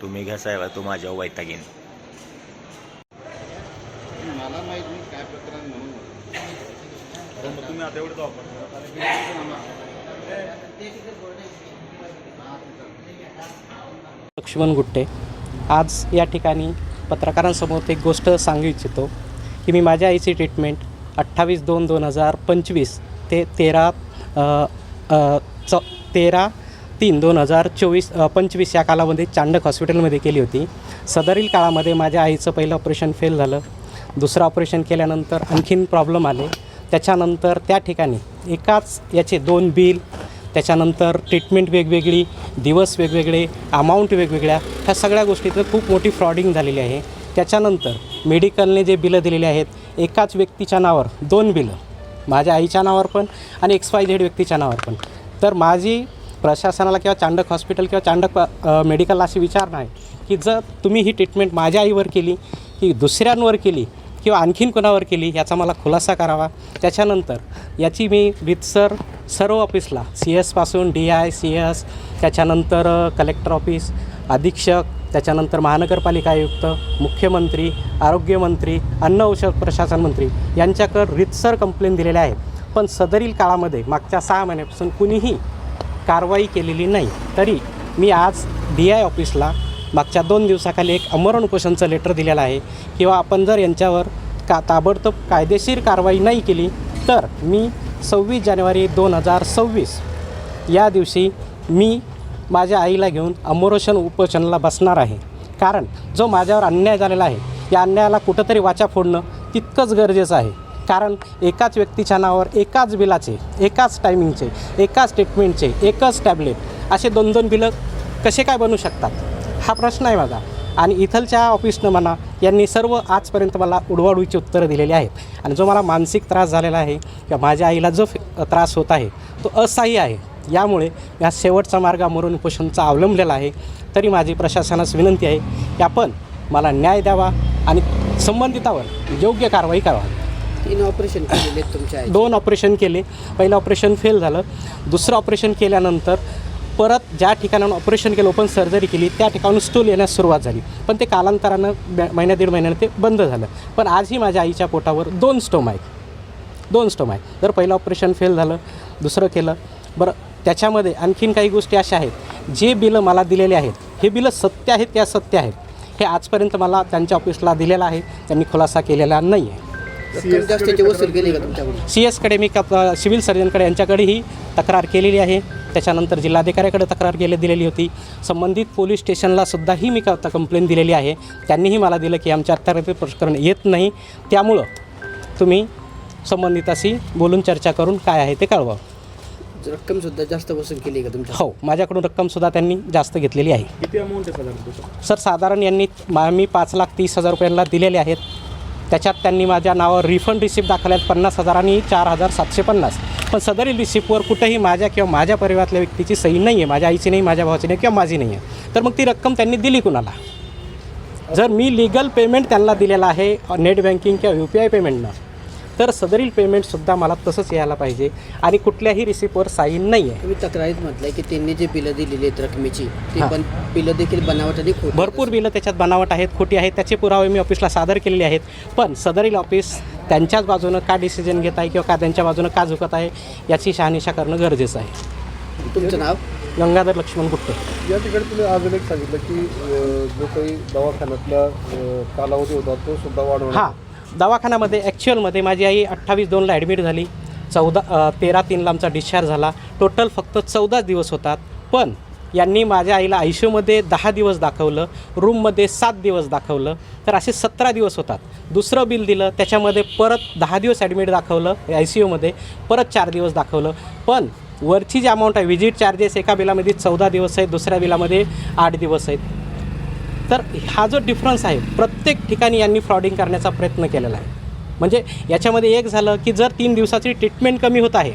तुम्ही घ्या साहेब तो माझ्या वैतागीन मला माहीत नाही काय प्रकरण म्हणून. तुम्ही आता एवढंच लक्ष्मण गुट्टे. आज या ठिकाणी पत्रकारांसमोर एक गोष्ट सांगू इच्छितो की मी माझ्या आईची ट्रीटमेंट अठ्ठावीस दोन दोन हजार पंचवीस ते तेरा च तेरा तीन दोन हजार चोवीस पंचवीस या कालामध्ये चांडक हॉस्पिटलमध्ये केली होती. सदरील काळामध्ये माझ्या आईचं पहिलं ऑपरेशन फेल झालं. दुसरं ऑपरेशन केल्यानंतर आणखीन प्रॉब्लेम आले. त्याच्यानंतर त्या ठिकाणी एकाच याचे दोन बिल त्याच्यानंतर ट्रीटमेंट वेगवेगळी दिवस वेगवेगळे अमाऊंट वेगवेगळ्या ह्या सगळ्या गोष्टीचं खूप मोठी फ्रॉडिंग झालेली आहे. त्याच्यानंतर मेडिकलने जे बिलं दिलेली आहेत एकाच व्यक्तीच्या नावावर दोन बिलं माझ्या आईच्या नावावर पण आणि एक्स वाय झेड व्यक्तीच्या नावावर पण. तर माझी प्रशासनाला किंवा चांडक हॉस्पिटल किंवा चांडक मेडिकलला अशी विचारणा आहे की जर तुम्ही ही ट्रीटमेंट माझ्या आईवर केली की दुसऱ्यांवर केली किंवा आणखीन कोणावर केली याचा मला खुलासा करावा. त्याच्यानंतर याची मी रितसर सर्व ऑफिसला सी एसपासून डी आय सी एस त्याच्यानंतर कलेक्टर ऑफिस अधीक्षक त्याच्यानंतर महानगरपालिका आयुक्त मुख्यमंत्री आरोग्यमंत्री अन्न औषध प्रशासन मंत्री यांच्याकडं रितसर कंप्लेन दिलेल्या आहेत. पण सदरील काळामध्ये मागच्या सहा महिन्यापासून कुणीही कारवाई केलेली नाही. तरी मी आज डी आय ऑफिसला मागच्या दोन दिवसाखाली एक अमरण उपोषणचं लेटर दिलेलं आहे. किंवा आपण जर यांच्यावर का ताबडतोब कायदेशीर कारवाई नाही केली तर मी सव्वीस जानेवारी दोन हजार सव्वीस या दिवशी मी माझ्या आईला घेऊन अमरोशन उपोषणाला बसणार आहे. कारण जो माझ्यावर अन्याय झालेला आहे या अन्यायाला कुठंतरी वाचा फोडणं तितकंच गरजेचं आहे. कारण एकाच व्यक्तीच्या नावावर एकाच बिलाचे एकाच टायमिंगचे एकाच ट्रीटमेंटचे एकच टॅबलेट असे दोन दोन बिलं कसे काय बनू शकतात? हा प्रश्न आहे माझा आणि इथलच्या ऑफिसनं म्हणा यांनी सर्व आजपर्यंत मला उडवाडूची उत्तरं दिलेली आहेत. आणि जो मला मानसिक त्रास झालेला आहे किंवा माझ्या आईला जो त्रास होत आहे तो असाही आहे. यामुळे या शेवटचा मार्ग मरून उपोषणचा अवलंबलेला आहे तरी माझी प्रशासनास विनंती आहे की आपण मला न्याय द्यावा आणि संबंधितावर योग्य कारवाई करावी. तीन ऑपरेशन केलेले आहेत तुमच्या आईचे. दोन ऑपरेशन केले. पहिलं ऑपरेशन फेल झालं. दुसरं ऑपरेशन केल्यानंतर परत ज्या ठिकाणाहून ऑपरेशन केलं ओपन सर्जरी केली त्या ठिकाणून स्टूल येण्यास सुरुवात झाली. पण ते कालांतरानं ब- महिन्या दीड महिन्यानं ते बंद झालं. पण आजही माझ्या आईच्या पोटावर दोन स्टोम आहेत. दोन स्टोम आहेत. जर पहिलं ऑपरेशन फेल झालं दुसरं केलं बरं त्याच्यामध्ये आणखीन काही गोष्टी अशा आहेत. जे बिलं मला दिलेले आहेत हे बिलं सत्य आहेत त्या सत्य आहेत हे आजपर्यंत मला त्यांच्या ऑफिसला दिलेलं आहे. त्यांनी खुलासा केलेला नाही आहे रक्कम जास्तीची वसूल केली का तुमच्याकडून? सी एसकडे मी कप सिव्हिल सर्जनकडे यांच्याकडेही तक्रार केलेली आहे. त्याच्यानंतर जिल्हाधिकाऱ्याकडे तक्रार केली दिलेली होती. संबंधित पोलीस स्टेशनला सुद्धाही मी क कंप्लेन दिलेली आहे. त्यांनीही मला दिलं की आमच्या अत्यारती प्रकरण येत नाही. त्यामुळं तुम्ही संबंधिताशी बोलून चर्चा करून काय आहे ते कळवा. रक्कम सुद्धा जास्त वसूल केली का तुमच्या? हो माझ्याकडून रक्कमसुद्धा त्यांनी जास्त घेतलेली आहे. किती अमाऊंट आहे साधारण? सर साधारण यांनी मा मी पाच लाख तीस हजार रुपयांना दिलेले आहेत. त्याच्यात त्यांनी माझ्या नावावर रिफंड रिसिप्ट दाखवल्या आहेत. पन्नास हजार आणि चार हजार सातशे पन्नास. पण सदरील रिसिप्टवर कुठंही माझ्या किंवा माझ्या परिवारातल्या व्यक्तीची सही नाही आहे माझ्या आईची नाही माझ्या भावाची नाही किंवा माझी नाही आहे तर मग ती रक्कम त्यांनी दिली कुणाला? जर मी लिगल पेमेंट त्यांना दिलेला आहे नेट बँकिंग किंवा यू पी आय पेमेंटनं तर सदरील पेमेंटसुद्धा मला तसंच यायला पाहिजे. आणि कुठल्याही रिसिप्टवर साईन नाही आहे तुम्ही तक्रारीत म्हटलंय की त्यांनी जे बिलं दिलेली आहेत रकमेची ते. पण बिलं देखील बनावट आणि खोटी भरपूर बिलं त्याच्यात बनावट आहेत खोटी आहेत. त्याचे पुरावे मी ऑफिसला सादर केलेले आहेत. पण सदरील ऑफिस त्यांच्याच बाजूनं का डिसिजन घेत आहे किंवा का त्यांच्या बाजूनं का झुकत आहे याची शहानिशा करणं गरजेचं आहे. तुमचं नाव? गंगाधर लक्ष्मण गुप्ते या ठिकाणी तुम्ही अजून एक सांगितलं की अ, जो काही दवाखान्यातला अ, कालावधी होता तो सुद्धा वाढवण्यात हां. दवाखान्यामध्ये ॲक्च्युअलमध्ये माझी आई अठ्ठावीस दोनला ॲडमिट झाली. चौदा तेरा तीनला आमचा डिस्चार्ज झाला. टोटल फक्त चौदाच दिवस होतात. पण यांनी माझ्या आईला आय सी यूमध्ये दहा दिवस दाखवलं रूममध्ये सात दिवस दाखवलं. तर असे सतरा दिवस होतात. दुसरं बिल दिलं त्याच्यामध्ये परत दहा दिवस ॲडमिट दाखवलं आय सी यूमध्ये परत चार दिवस दाखवलं. पण वरची जी अमाऊंट आहे व्हिजिट चार्जेस एका बिलामध्ये चौदा दिवस आहेत दुसऱ्या बिलामध्ये आठ दिवस आहेत. तर हा जो डिफरन्स आहे प्रत्येक ठिकाणी यांनी फ्रॉडिंग करण्याचा प्रयत्न केलेला आहे. म्हणजे याच्यामध्ये एक झालं की जर तीन दिवसाची ट्रीटमेंट कमी होत आहे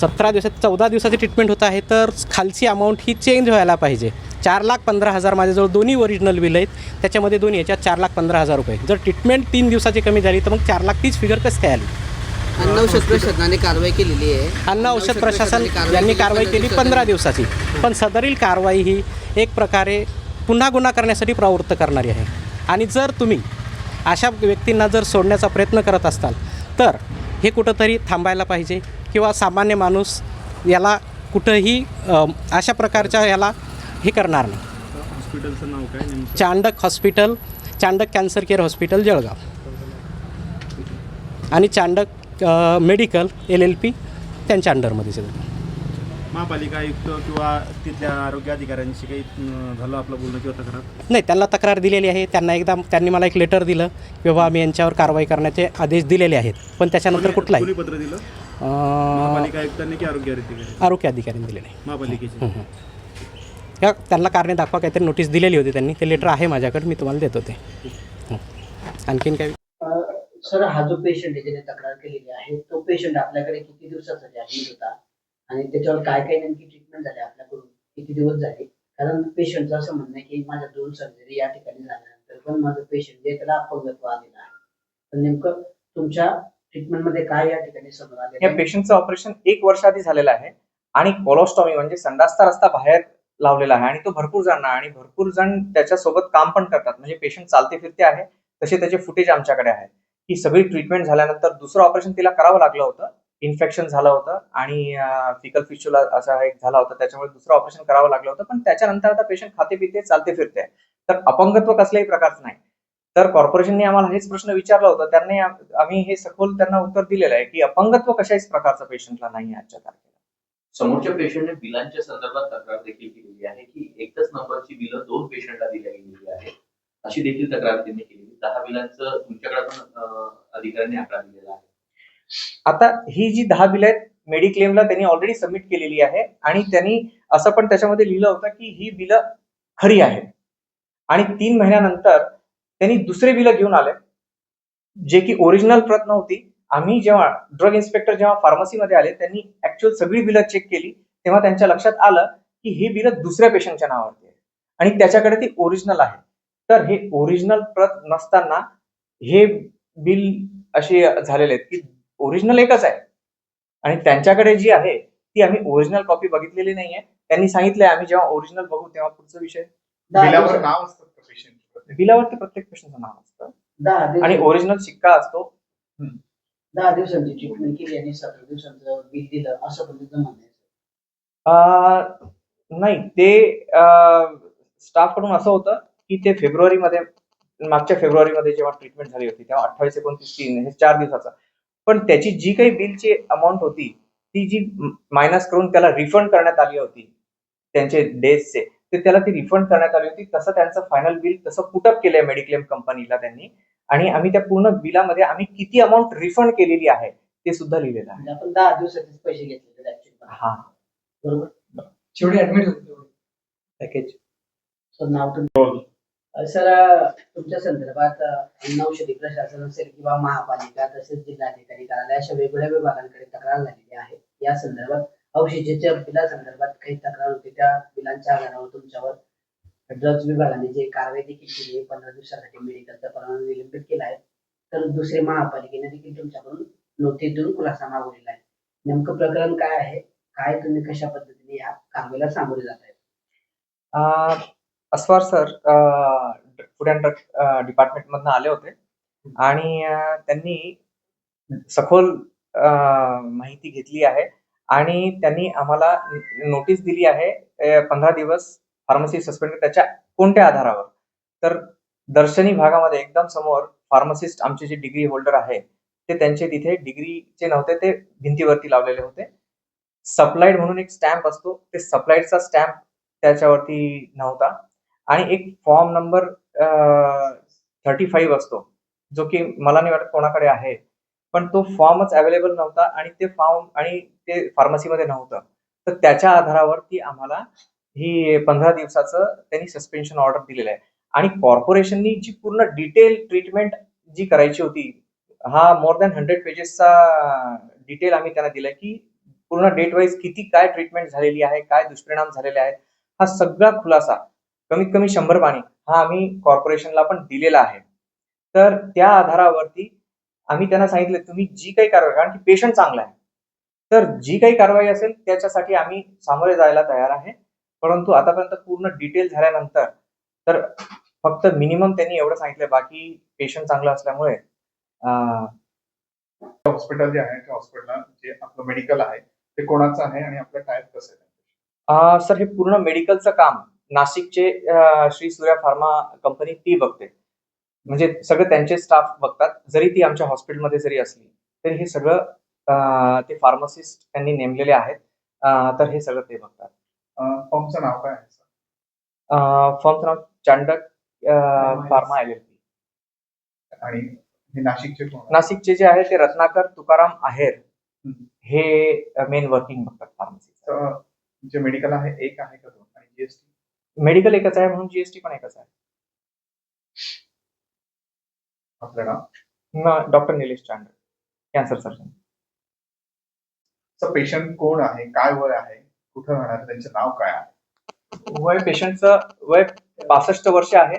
सतरा दिवसात चौदा दिवसाची ट्रीटमेंट होत आहे तर खालची अमाऊंट ही चेंज व्हायला पाहिजे. चार लाख पंधरा हजार माझ्याजवळ दोन्ही ओरिजिनल बिल आहेत त्याच्यामध्ये दोन्ही याच्यात चार लाख पंधरा हजार रुपये. जर ट्रीटमेंट तीन दिवसाची कमी झाली तर मग चार लाख तीच फिगर कसं काय आली? अन्न औषध प्रशासनाने कारवाई केलेली आहे. अन्न औषध प्रशासन यांनी कारवाई केली पंधरा दिवसाची. पण सदरील कारवाई ही एक प्रकारे पुन्हा गुन्हा करण्यासाठी प्रवृत्त करणारी आहे. आणि जर तुम्ही अशा व्यक्तींना जर सोडण्याचा प्रयत्न करत असताल तर हे कुठंतरी थांबायला पाहिजे किंवा सामान्य माणूस याला कुठंही अशा प्रकारच्या याला हे करणार नाही. हॉस्पिटलचं नाव काय Chandak hospital Chandak cancer care hospital Jalgaon. आणि Chandak medical L L P त्यांच्या अंडरमध्येच येतं महापालिका आयुक्त किंवा तिथल्या आरोग्य अधिकाऱ्यांशी काही अं, झालं आपलं बोलणं किंवा तक्रार? नाही त्यांना तक्रार दिलेली आहे. त्यांना एकदा त्यांनी मला एक लेटर दिलं किंवा आम्ही यांच्यावर कारवाई करण्याचे आदेश दिलेले आहेत. पण त्याच्यानंतर कुठलाही. कोणी पत्र दिलं? अ, महापालिका आयुक्तांनी की आरोग्य अधिकारी आरोग्य अधिकाऱ्यांनी दिलेले आहे. महापालिकेचे. या त्यांना कारणे दाखवा काहीतरी नोटीस दिलेली होती त्यांनी. ते लेटर आहे माझ्याकडे मी तुम्हाला देतो ते. हं. आणखीन काही? सर हा जो पेशंट आहे ज्याने तक्रार केलेली आहे तो पेशंट आपल्याकडे किती दिवसासाठी ऍडमिट होता? आणि त्याच्यावर काय काय नेमकी ट्रीटमेंट झाली आपल्याकडून किती दिवस झाले? कारण पेशंटचं असं म्हणणं आहे की माझ्या दोन सर्जरी या ठिकाणी झाल्यानंतर पण माझं पेशंट जे त्याला अपंगत्व आलेलं आहे. पण नेमकं तुमच्या ट्रीटमेंटमध्ये काय या ठिकाणी समोर आले या पेशंटचं ऑपरेशन एक वर्ष आधी झालेलं आहे आणि कोलोस्टॉमी म्हणजे संडासचा रस्ता बाहेर लावलेला आहे आणि तो भरपूर जण आणि भरपूर जण त्याच्यासोबत काम पण करतात. म्हणजे पेशंट चालते फिरते आहे तसे त्याचे फुटेज आमच्याकडे आहे. ही सगळी ट्रीटमेंट झाल्यानंतर दुसरं ऑपरेशन तिला करावं लागलं होतं. इन्फेक्शन झालं होतं आणि फिकल फिशुला असा एक झाला होता. त्याच्यामुळे दुसरं ऑपरेशन करावं लागलं होतं. पण त्याच्यानंतर आता पेशंट खाते पिते चालते फिरते. तर अपंगत्व कसल्याही प्रकारचं नाही. तर कॉर्पोरेशनने आम्हाला हेच प्रश्न विचारला होता. त्यांनी आम्ही हे सखोल त्यांना उत्तर दिलेलं आहे की अपंगत्व कशाच प्रकारचं पेशंटला नाही आजच्या तारखेला. समोरच्या पेशंटने बिलांच्या संदर्भात तक्रार देखील केलेली आहे की एकच नंबरची बिलं दोन पेशंटला दिल्या गेलेली आहेत. अशी देखील तक्रार त्यांनी केलेली. दहा बिलांचं तुमच्याकडे पण अधिकाऱ्यांनी आकडा दिलेला आहे. आता ही जी दहा बिल आहेत मेडिक्लेमला त्यांनी ऑलरेडी सबमिट केलेली आहे आणि त्यांनी असं पण त्याच्यामध्ये लिहिलं होतं की ही बिलं खरी आहेत. आणि तीन महिन्यानंतर त्यांनी दुसरे बिलं घेऊन आले जे की ओरिजिनल प्रत नव्हती. आम्ही जेव्हा ड्रग इन्स्पेक्टर जेव्हा फार्मसीमध्ये आले त्यांनी ऍक्च्युअल सगळी बिलं चेक केली तेव्हा त्यांच्या लक्षात आलं की ही बिलं दुसऱ्या पेशंटच्या नावावरती आहे आणि त्याच्याकडे ती ओरिजिनल आहे. तर हे ओरिजिनल प्रत नसताना हे बिल असे झालेले आहेत की ओरिजिनल एकच आहे. आणि त्यांच्याकडे जी आहे ती आम्ही ओरिजिनल कॉपी बघितलेली नाहीये. त्यांनी सांगितलंय आम्ही जेव्हा ओरिजिनल बघू तेव्हा पुढचा विषय. बिलावर नाव असतं पेशंट बिलावरती प्रत्येक पेशंटचं नाव असतं. आणि ओरिजिनल शिक्का असतो. दहा दिवसांची ट्रीटमेंट केली आणि सतरा दिवसांचं बिल दिलं असं आहे अं, नाही ते स्टाफकडून असं होतं की ते फेब्रुवारीमध्ये मागच्या फेब्रुवारीमध्ये जेव्हा ट्रीटमेंट झाली होती तेव्हा अठ्ठावीस एकोणतीस तीन हे चार दिवसाचा. पण त्याची जी काही बिलची अमाऊंट होती ती जी मायनस करून त्याला रिफंड करण्यात आली होती त्यांचे डेजचे ते त्याला ती रिफंड करण्यात आली होती. तसं त्यांचं फायनल बिल तसं पुटअप केलंय मेडिक्लेम कंपनीला त्यांनी. आणि आम्ही त्या पूर्ण बिलामध्ये आम्ही किती अमाऊंट रिफंड केलेली आहे ते सुद्धा लिहिलेलं आहे. म्हणजे आपण दहा दिवसाचेच पैसे घेतले हा. बरोबर? जेवढे ऍडमिट होते पॅकेज नाव सर तुमच्या संदर्भात अन्न औषधी प्रशासन असेल किंवा महापालिका तसेच जिल्हाधिकारी कार्यालय अशा वेगवेगळ्या विभागांकडे तक्रार झालेली आहे. या संदर्भात औषधीच्या बिलासंदर्भात काही तक्रार होती. त्या बिलांच्या आधारावर तुमच्यावर ड्रग्ज विभागाने जे कारवाई देखील केली आहे पंधरा दिवसासाठी मेडिकलचा परवाना निलंबित केला आहे तर दुसरे महापालिकेने देखील तुमच्याकडून नोटीस देऊन खुलासा मागवलेला आहे. नेमकं प्रकरण काय आहे? काय तुम्ही कशा पद्धतीने या कारवाईला सामोरे जात आहे अं, Aswar sir food and drug department मधनं आले होते. आणि uh, त्यांनी सखोल uh, माहिती घेतली आहे. आणि त्यांनी आम्हाला नोटीस दिली आहे पंधरा दिवस फार्मसी सस्पेंड त्याच्या कोणत्या आधारावर? तर दर्शनी भागामध्ये एकदम समोर फार्मसिस्ट आमचे जे डिग्री होल्डर आहे ते त्यांचे तिथे डिग्रीचे नव्हते ते भिंतीवरती लावलेले होते. सप्लाइड म्हणून एक स्टॅम्प असतो ते सप्लाइडचा स्टॅम्प त्याच्यावरती नव्हता. आणि एक फॉर्म नंबर थर्टी फाईव्ह असतो जो की मला नाही वाटत कोणाकडे आहे. पण तो फॉर्मच अवेलेबल नव्हता आणि ते फॉर्म आणि ते फार्मसीमध्ये नव्हतं. तर त्याच्या आधारावरती आम्हाला ही पंधरा दिवसाचं त्यांनी सस्पेन्शन ऑर्डर दिलेलं आहे. आणि कॉर्पोरेशननी जी पूर्ण डिटेल ट्रीटमेंट जी करायची होती हा मोर दॅन हंड्रेड पेजेसचा डिटेल आम्ही त्यांना दिलाय की पूर्ण डेट वाईज किती काय ट्रीटमेंट झालेली आहे काय दुष्परिणाम झालेले आहेत हा सगळा खुलासा कमीत कमी शंभर पाणी हा आम्ही कॉर्पोरेशनला पण दिलेला आहे. तर त्या आधारावरती आम्ही त्यांना सांगितलं तुम्ही जी काही कारवाई कारण की पेशंट चांगला आहे. तर जी काही कारवाई असेल त्याच्यासाठी आम्ही सामोरे जायला तयार आहे. परंतु आतापर्यंत पूर्ण डिटेल झाल्यानंतर तर फक्त मिनिमम त्यांनी एवढं सांगितलं बाकी पेशंट चांगलं असल्यामुळे हॉस्पिटल जे आहे त्या हॉस्पिटलला जे आपलं मेडिकल आहे ते कोणाचं आहे आणि आपलं टाईप कसं आहे? सर हे पूर्ण मेडिकलचं काम नाशिकचे श्री सूर्या फार्मा कंपनी ती बघते. म्हणजे सगळं त्यांचे स्टाफ बघतात. जरी ती आमच्या हॉस्पिटलमध्ये जरी असली तरी हे सगळं ते फार्मासिस्ट त्यांनी नेमलेले आहेत. तर हे सगळं ते बघतात. फॉर्मचं नाव काय? फॉर्मचं नाव Chandak pharma L L P. आणि नाशिकचे? नाशिकचे जे आहे ते रत्नाकर तुकाराम आहेर. हे मेन वर्किंग बघतात फार्मसी जे मेडिकल आहे एक आहे का दोन? आणि जीएसटी मेडिकल एकच आहे म्हणून जीएसटी पण एकच आहे. आपलं नाव? Doctor Nilesh Chandak cancer surgeon patient कोण आहे? काय वय आहे? कुठं राहणार? त्यांचं नाव काय आहे? वय पेशंटचं वय बासष्ट वर्ष आहे.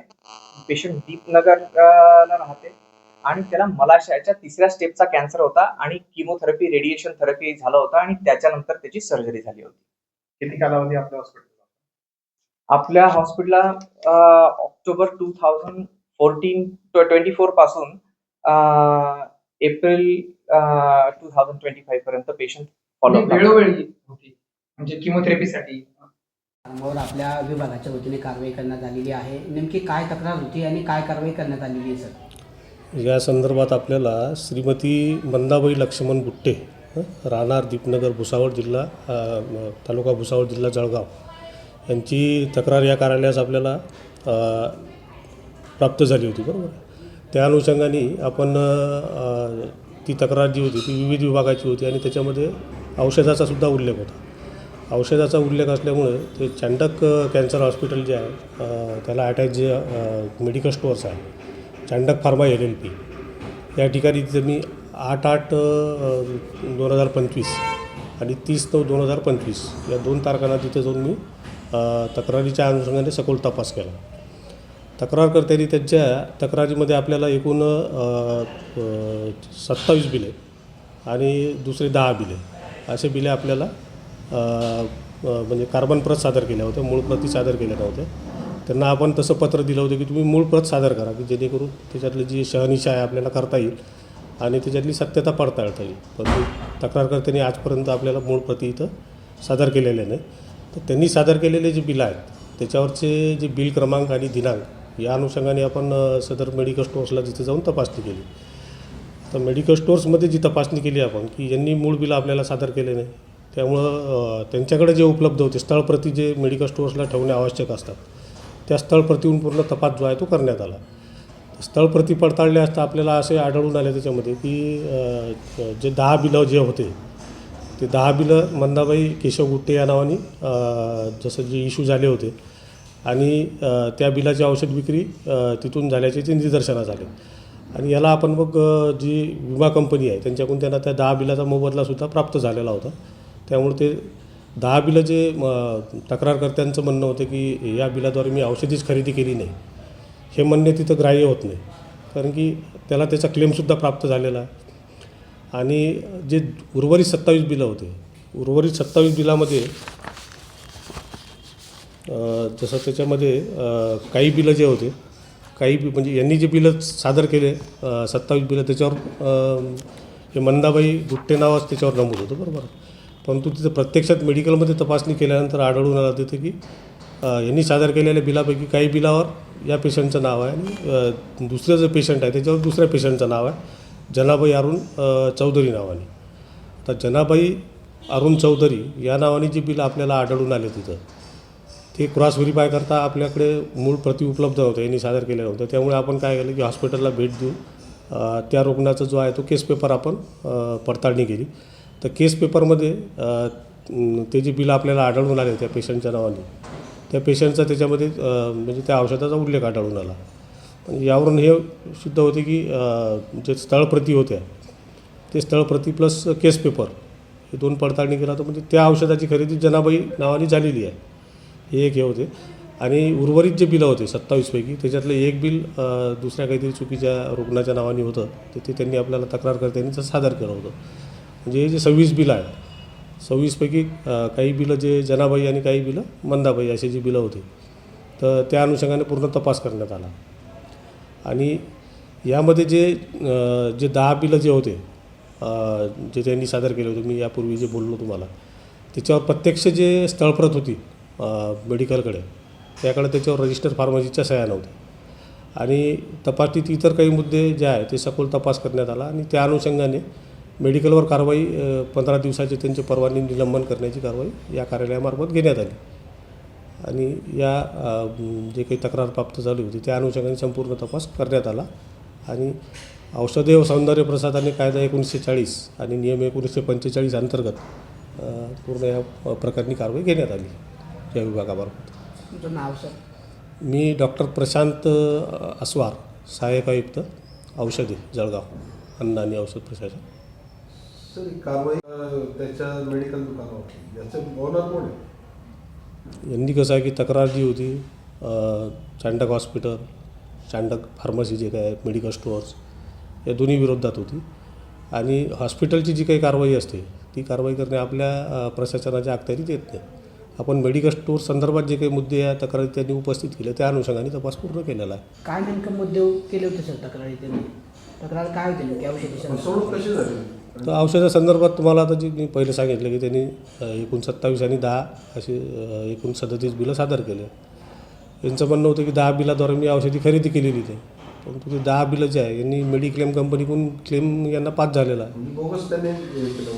पेशंट दीपनगर अं, ला राहते. आणि त्याला मलाशयाच्या तिसऱ्या स्टेपचा कॅन्सर होता आणि किमोथेरपी रेडिएशन थेरपी झालं होतं आणि त्याच्यानंतर त्याची सर्जरी झाली होती. किती कालावधी आपल्या हॉस्पिटल आपल्या हॉस्पिटलला October two thousand fourteen twenty फोरपासून April two thousand twenty five पर्यंत पेशंट फॉलो वेळोवेळी होती. म्हणजे किमोथेरपीसाठी वर आपल्या विभागाच्या वतीने कारवाई करण्यात आलेली आहे. नेमकी काय तक्रार होती आणि काय कारवाई करण्यात आलेली आहे सर? या संदर्भात आपल्याला श्रीमती मंदाबाई लक्ष्मण बुट्टे राहणार दीपनगर भुसावळ जिल्हा तालुका भुसावळ जिल्हा जळगाव. यांची तक्रार या कार्यालयास आपल्याला प्राप्त झाली होती बरोबर त्या अनुषंगाने आपण ती तक्रार जी होती ती विविध विभागाची होती आणि त्याच्यामध्ये औषधाचा सुद्धा उल्लेख होता. औषधाचा उल्लेख असल्यामुळे ते चांडक कॅन्सर हॉस्पिटल जे आहे त्याला अटॅच जे मेडिकल स्टोअर्स आहे Chandak pharma L L P या ठिकाणी त्यांनी आठ आठ दोन हजार पंचवीस आणि तीस नऊ दोन हजार पंचवीस या दोन तारखांना तिथे जाऊन मी तक्रारीच्या अनुषंगाने सखोल तपास केला. तक्रारकर्त्यांनी त्यांच्या तक्रारीमध्ये आपल्याला एकूण सत्तावीस बिले आणि दुसरे दहा बिले असे बिले आपल्याला म्हणजे कार्बन प्रत सादर केल्या होत्या मूळ प्रती सादर केल्या नव्हत्या. त्यांना आपण तसं पत्र दिलं होतं की तुम्ही मूळ प्रत सादर करा की जेणेकरून त्याच्यातली जी शहनिशा आहे आपल्याला करता येईल आणि त्याच्यातली सत्यता पडताळता येईल. परंतु तक्रारकर्त्यांनी आजपर्यंत आपल्याला मूळ प्रती इथं सादर केलेल्या नाही तर त्यांनी सादर केलेले जे बिलं आहेत त्याच्यावरचे जे बिल क्रमांक आणि दिनांक या अनुषंगाने आपण सदर मेडिकल स्टोर्सला तिथे जाऊन तपासणी केली. तर मेडिकल स्टोअर्समध्ये जी तपासणी केली आपण की यांनी मूळ बिलं आपल्याला सादर केले नाही त्यामुळं त्यांच्याकडे जे उपलब्ध होते स्थळप्रती जे मेडिकल स्टोअर्सला ठेवणे आवश्यक असतात त्या स्थळप्रतीहून पूर्ण तपास जो आहे तो करण्यात आला. स्थळप्रती पडताळले असता आपल्याला असे आढळून आले त्याच्यामध्ये की जे दहा बिलं जे होते ते दहा बिलं मंदाबाई केशव गुट्टे या नावाने जसं जे इश्यू झाले होते. आणि त्या बिलाची औषध विक्री तिथून झाल्याचे ते निदर्शनास आले. आणि याला आपण मग जी विमा कंपनी आहे त्यांच्याकडून त्यांना त्या दहा बिलाचा मोबदलासुद्धा प्राप्त झालेला होता. त्यामुळे ते दहा बिलं जे म, तक्रारकर्त्यांचं म्हणणं होतं की या बिलाद्वारे मी औषधीच खरेदी केली नाही. हे म्हणणे तिथं ग्राह्य होत नाही. कारण की त्याला त्याचा क्लेमसुद्धा प्राप्त झालेला. आहे आणि जे उर्वरित सत्तावीस बिलं होते उर्वरित सत्तावीस बिलामध्ये जसं त्याच्यामध्ये काही बिलं जे होते काही बी म्हणजे यांनी जे बिलं सादर केले सत्तावीस बिलं त्याच्यावर हे मंदाबाई गुट्टे नावाच त्याच्यावर नमूद होतं बरोबर. परंतु तिथं प्रत्यक्षात मेडिकलमध्ये तपासणी केल्यानंतर आढळून आलं तिथे की यांनी सादर केलेल्या बिलापैकी काही बिलावर या पेशंटचं नाव आहे आणि दुसरं जे पेशंट आहे त्याच्यावर दुसऱ्या पेशंटचं नाव आहे. जनाबाई अरुण चौधरी नावाने. आता जनाबाई अरुण चौधरी या नावाने जी बिलं आपल्याला आढळून आले तिथं. ते क्रॉस व्हेरीफाय करता आपल्याकडे मूळ प्रति उपलब्ध नव्हतं यांनी सादर केलं नव्हतं त्यामुळे आपण काय केलं की हॉस्पिटलला भेट देऊन त्या रुग्णाचा जो आहे तो केस पेपर आपण पडताळणी केली. तर केस पेपरमध्ये ते जे बिलं आपल्याला आढळून आले त्या पेशंटच्या नावाने त्या पेशंटचा त्याच्यामध्ये म्हणजे त्या औषधाचा उल्लेख आढळून आला. पण यावरून हे सिद्ध होते की जे स्थळप्रती होत्या ते स्थळप्रती प्लस केस पेपर हे दोन पडताळणी केला तर म्हणजे त्या औषधाची खरेदी जनाबाई नावाने झालेली आहे. हे एक हे होते. आणि उर्वरित जे बिलं होते सत्तावीसपैकी त्याच्यातलं एक बिल दुसऱ्या काहीतरी चुकीच्या रुग्णाच्या नावाने होतं. तर ते त्यांनी आपल्याला तक्रारकर्त्यांनी तसं सादर केलं होतं. म्हणजे हे जे सव्वीस बिलं आहेत सव्वीसपैकी काही बिलं जे जनाबाई आणि काही बिलं मंदाबाई असे जी बिलं होते तर त्या अनुषंगाने पूर्ण तपास करण्यात आला. आणि यामध्ये जे जे दहा बिलं जे होते जे त्यांनी सादर केले होते मी यापूर्वी जे बोललो तुम्हाला त्याच्यावर प्रत्यक्ष जे स्थळप्रत होती मेडिकलकडे त्याकडे त्याच्यावर रजिस्टर फार्मसीच्या सह्या नव्हत्या. आणि तपासणीत इतर काही मुद्दे जे आहे ते सखोल तपास करण्यात आला आणि त्या अनुषंगाने मेडिकलवर कारवाई पंधरा दिवसाचे त्यांचे परवानगी निलंबन करण्याची कारवाई या कार्यालयामार्फत घेण्यात आली. आणि या जे काही तक्रार प्राप्त झाली होती त्या अनुषंगाने संपूर्ण तपास करण्यात आला. आणि औषधे व सौंदर्य प्रसाद आणि कायदा एकोणीसशे चाळीस आणि नियम एकोणीसशे पंचेचाळीस अंतर्गत पूर्ण या प्रकरणी कारवाई घेण्यात आली या विभागामार्फत. तुमचं नाव सर? मी डॉक्टर प्रशांत अस्वार सहाय्यक आयुक्त औषधे जळगाव अन्न आणि औषध प्रशासन. सर ही कारवाई त्याच्या मेडिकल दुकानावर याचं कोण आहे? यांनी कसं आहे की तक्रार जी होती चांडक हॉस्पिटल चांडक फार्मसी जे काय आहे मेडिकल स्टोअर्स या दोन्ही विरोधात होती. आणि हॉस्पिटलची जी काही कारवाई असते ती कारवाई करणे आपल्या प्रशासनाच्या अखत्यारीत येत नाही. आपण मेडिकल स्टोअर संदर्भात जे काही मुद्दे या तक्रारी त्यांनी उपस्थित केले त्या अनुषंगाने तपास पूर्ण केलेला आहे. काय नेमकं मुद्दे केले होते सर तक्रारी त्यांनी? तक्रार काय होती नेमकी? औषधी संदर्भात? तर औषधासंदर्भात तुम्हाला आता जे मी पहिले सांगितलं की त्यांनी एकूण सत्तावीस आणि दहा असे एकूण सदतीस बिलं सादर केले. यांचं म्हणणं होतं की दहा बिलाद्वारे मी औषधी खरेदी केलेली ते. परंतु ते दहा बिलं जे आहे यांनी मेडिक्लेम कंपनीकडून क्लेम यांना पास झालेला आहे. म्हणजे बोगस त्याने हे केलं.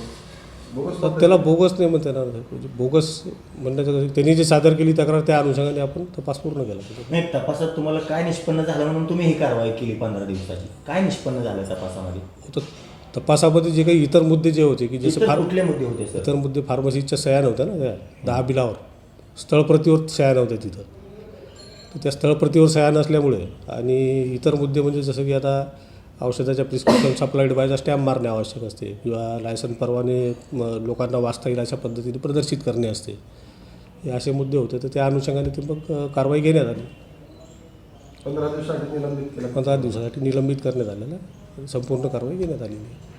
बोगस तर त्याला बोगस नाही म्हणता येणार. म्हणजे बोगस म्हणण्याचं त्यांनी जे सादर केली तक्रार त्या अनुषंगाने आपण तपास पूर्ण केला. नाही तपासात तुम्हाला काय निष्पन्न झालं म्हणून तुम्ही ही कारवाई केली पंधरा दिवसाची? काय निष्पन्न झालं तपासामध्ये? तपासामध्ये जे काही इतर मुद्दे जे होते की जसे फार कुठले मुद्दे होते सर? इतर मुद्दे फार्मसीच्या सह्या नव्हत्या ना त्या दहा बिलावर. स्थळप्रतीवर सह्या नव्हत्या तिथं. तर त्या स्थळप्रतीवर सह्या नसल्यामुळे आणि इतर मुद्दे म्हणजे जसं की आता औषधाच्या प्रिस्क्रिप्शन सप्लाईड बायचा स्टॅम्प मारणे आवश्यक असते किंवा लायसन परवाने लोकांना वाचता येईल अशा पद्धतीने प्रदर्शित करणे असते. हे असे मुद्दे होते. तर त्या अनुषंगाने ते मग कारवाई घेण्यात आली. पंधरा दिवसासाठी निलंबित केलं. पंधरा दिवसासाठी निलंबित करण्यात आलेलं. संपूर्ण कारवाई घेण्यात आलेली आहे.